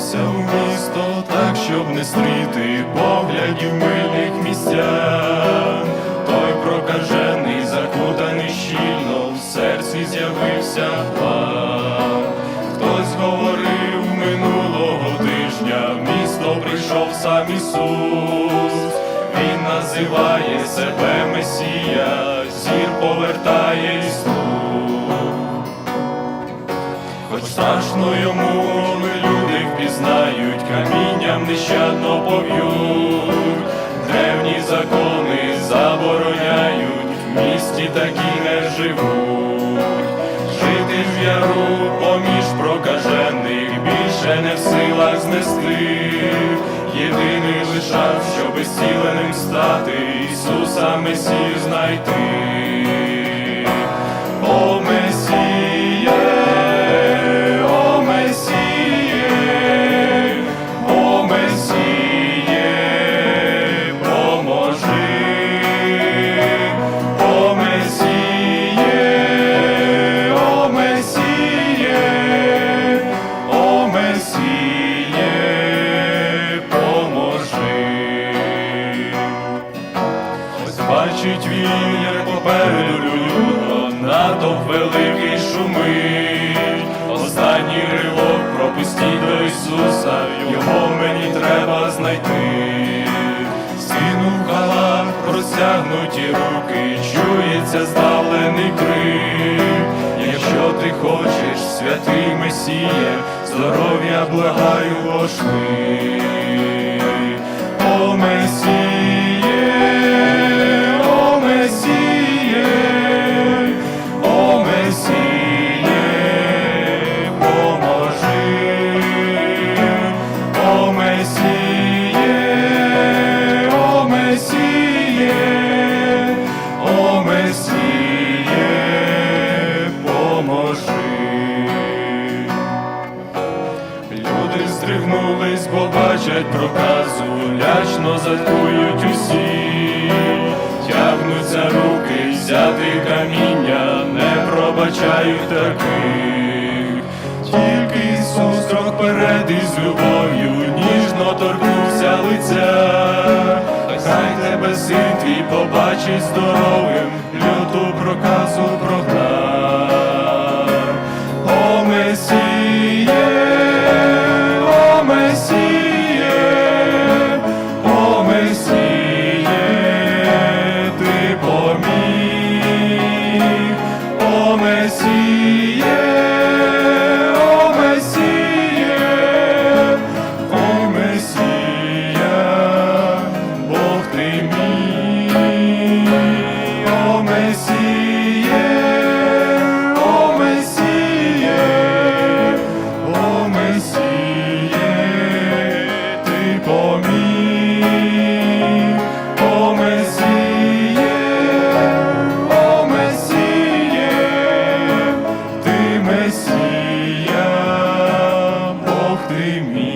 Вдався в місто так, щоб не стріти поглядів милих місцях. Той прокажений, закутаний щільно, в серці з'явився план. Хтось говорив минулого тижня, в місто прийшов сам Ісус. Він називає себе Месія, зір повертає слух. Хоч страшно йому, камінням нещадно поб'ють, древні закони забороняють, в місті такі не живуть. Жити в яру поміж прокажених більше не в силах знести. Єдиний лишав, щоб зціленим стати, Ісуса Месію знайти. О бачить він, як попереду люлюдно, натовп великий шумить. Останній ривок пропустіть до Ісуса, його мені треба знайти. Скинув халат, простягнуті руки, чується здавлений крик. Якщо ти хочеш, святий Месіє, здоров'я благаю пошли. Люди здригнулись, бо бачать проказу, лячно заткують усі, тягнуться руки, взяти каміння, не пробачають таких. Тільки Ісус крок перед із любов'ю, ніжно торкнувся лиця. Хай тебе син твій побачить здоровим, люту проказу прогнав. Месія, Бог ти мій.